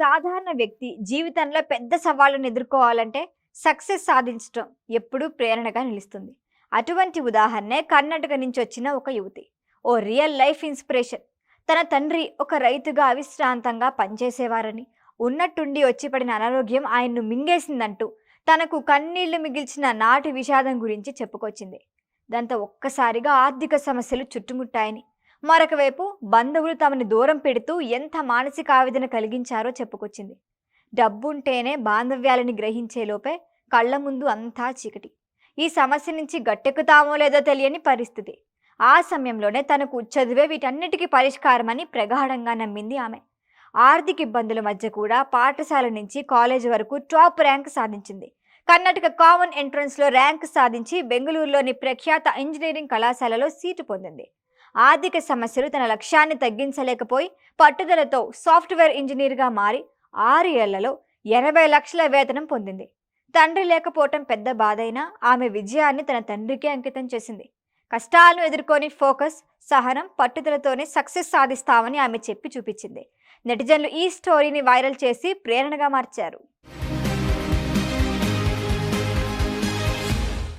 సాధారణ వ్యక్తి జీవితంలో పెద్ద సవాళ్ళను ఎదుర్కోవాలంటే సక్సెస్ సాధించడం ఎప్పుడూ ప్రేరణగా నిలుస్తుంది. అటువంటి ఉదాహరణే కర్ణాటక నుంచి వచ్చిన ఒక యువతి. ఓ రియల్ లైఫ్ ఇన్స్పిరేషన్. తన తండ్రి ఒక రైతుగా అవిశ్రాంతంగా పనిచేసేవారని ఉన్నట్టుండి వచ్చి పడిన అనారోగ్యం ఆయన్ను మింగేసిందంటూ తనకు కన్నీళ్ళు మిగిల్చిన నాటి విషాదం గురించి చెప్పుకొచ్చింది. దాంతో ఒక్కసారిగా ఆర్థిక సమస్యలు చుట్టుముట్టాయని మరొక వైపు బంధువులు తమని దూరం పెడుతూ ఎంత మానసిక ఆవేదన కలిగించారో చెప్పుకొచ్చింది. డబ్బుంటేనే బాంధవ్యాలని గ్రహించే లోపే కళ్ళ ముందు అంతా చీకటి. ఈ సమస్య నుంచి గట్టెక్కుతామో లేదో తెలియని పరిస్థితి. ఆ సమయంలోనే తనకు చదివే వీటన్నిటికీ పరిష్కారమని ప్రగాఢంగా నమ్మింది ఆమె. ఆర్థిక ఇబ్బందుల మధ్య కూడా పాఠశాల నుంచి కాలేజ్ వరకు టాప్ ర్యాంక్ సాధించింది. కర్ణాటక కామన్ ఎంట్రన్స్లో ర్యాంక్ సాధించి బెంగళూరులోని ప్రఖ్యాత ఇంజనీరింగ్ కళాశాలలో సీటు పొందింది. ఆర్థిక సమస్యలు తన లక్ష్యాన్ని తగ్గించలేకపోయి పట్టుదలతో సాఫ్ట్వేర్ ఇంజనీర్గా మారి ఆరు ఏళ్ళలో ఎనభై లక్షల వేతనం పొందింది. తండ్రి లేకపోవటం పెద్ద బాధైనా ఆమె విజయాన్ని తన తండ్రికే అంకితం చేసింది. కష్టాలను ఎదుర్కొని ఫోకస్ సహనం పట్టుదలతోనే సక్సెస్ సాధిస్తామని ఆమె చెప్పి చూపించింది. నెటిజన్లు ఈ స్టోరీని వైరల్ చేసి ప్రేరణగా మార్చారు.